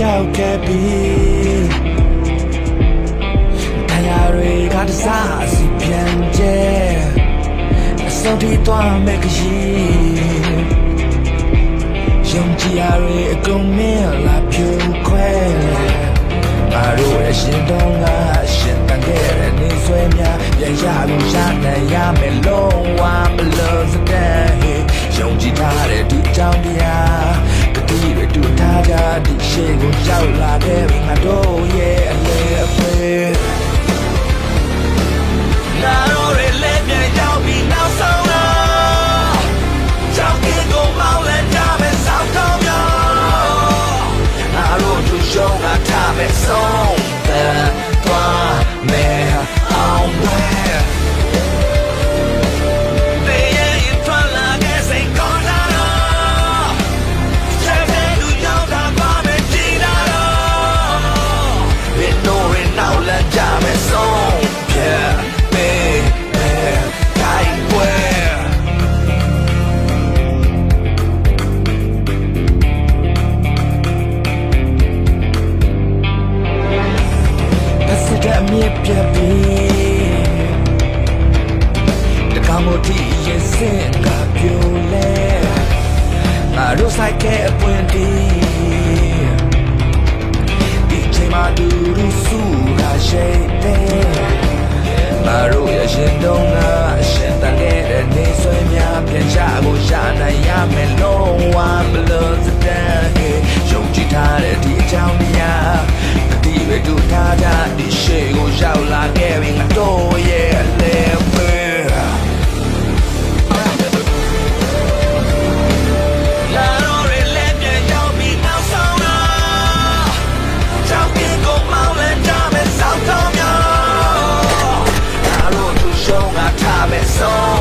ပြောက်ခဲ့ပြီတရားတွေကတစားအစီပြန်ကျဲအစုံထိသွားမဲ့ခရီးယုံကြည်ရတွေအကုန်မင်းလာဖြူခွဲငါတို့ရဲ့ရှင်တော်ကရှင်တန်ခဲ့တဲ့နေဆွဲများပြန်ရလို့ရနိုင်ရမယ်လုံးဝမလို့စတဲ့ယုံကြည်ထားတဲ့ဒီကြောင့်တရားတတိတွေတူထား ကြဒီရှေ့ကိုရောက်လာခဲ့ပြီငါတို့ရဲ့အလေအဖေ မိုတီရဲ့စင်ကပြိုလဲငါတို့ဆိုင်ကအပွင့်တီဒီချိန်မှာဒူရူဆူကရှိတဲ့ငါတို့ရဲ့ရှင်တော့ငါရှင်တန်ခဲ့တဲ့နေဆွေများပြန်ချကိုရှာနိုင်ရမယ်လုံး တို့သူရှုံးကထား